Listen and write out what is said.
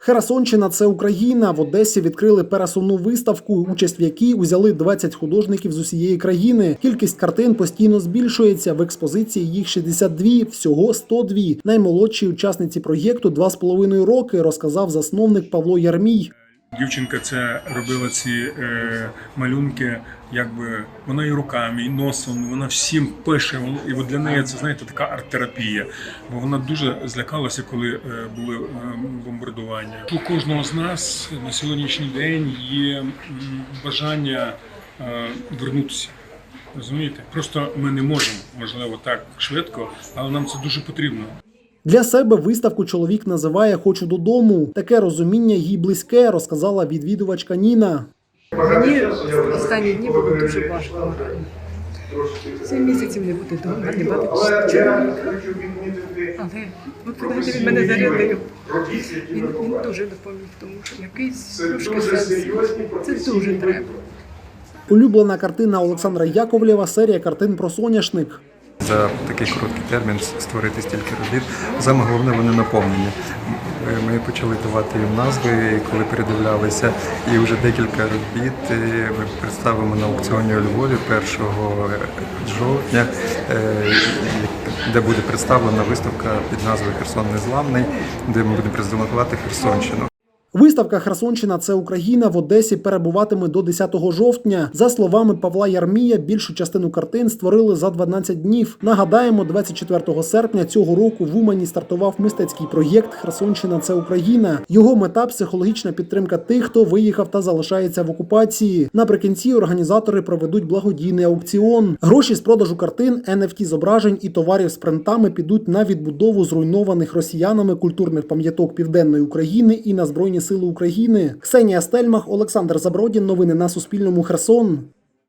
Херсонщина це Україна. В Одесі відкрили пересувну виставку, участь в якій узяли 20 художників з усієї країни. Кількість картин постійно збільшується. В експозиції їх 62, всього 102. Наймолодшій учасниці проєкту 2,5 роки, розказав засновник Павло Ярмій. Дівчинка це робила ці е, малюнки, якби вона і руками, і носом, вона всім пише. І от для неї це знаєте така арт-терапія. Бо вона дуже злякалася, коли е, були е, бомбардування. У кожного з нас на сьогоднішній день є бажання е, вернутися. Розумієте? Просто ми не можемо, можливо, так швидко, але нам це дуже потрібно. Для себе виставку чоловік називає Хочу додому. Таке розуміння їй близьке, розказала відвідувачка Ніна. Мені останні дні було дуже важко. Сім місяців не бути вдома, не бачити чоловіка. Але от коли він мене зарядив, він, він дуже допоміг, тому що якийсь трошки сенс. Це дуже треба. Улюблена картина Олександра Яковлєва серія картин про соняшник. За такий короткий термін створити стільки робіт. Саме головне вони наповнені. Ми почали давати їм назви, коли передивлялися, і вже декілька робіт е, ми представимо на аукціоні у Львові 1 жовтня, е, де буде представлена виставка під назвою Херсон Незламний, де ми будемо презентувати Херсонщину. Виставка Херсонщина це Україна в Одесі перебуватиме до 10 жовтня. За словами Павла Ярмія, більшу частину картин створили за 12 днів. Нагадаємо, 24 серпня цього року в Умані стартував мистецький проєкт Херсонщина це Україна. Його мета психологічна підтримка тих, хто виїхав та залишається в окупації. Наприкінці організатори проведуть благодійний аукціон. Гроші з продажу картин, NFT зображень і товарів з принтами підуть на відбудову зруйнованих росіянами культурних пам'яток Південної України і на Збройні Сили України. Ксенія Стельмах, Олександр Забродін. Новини на Суспільному. Херсон.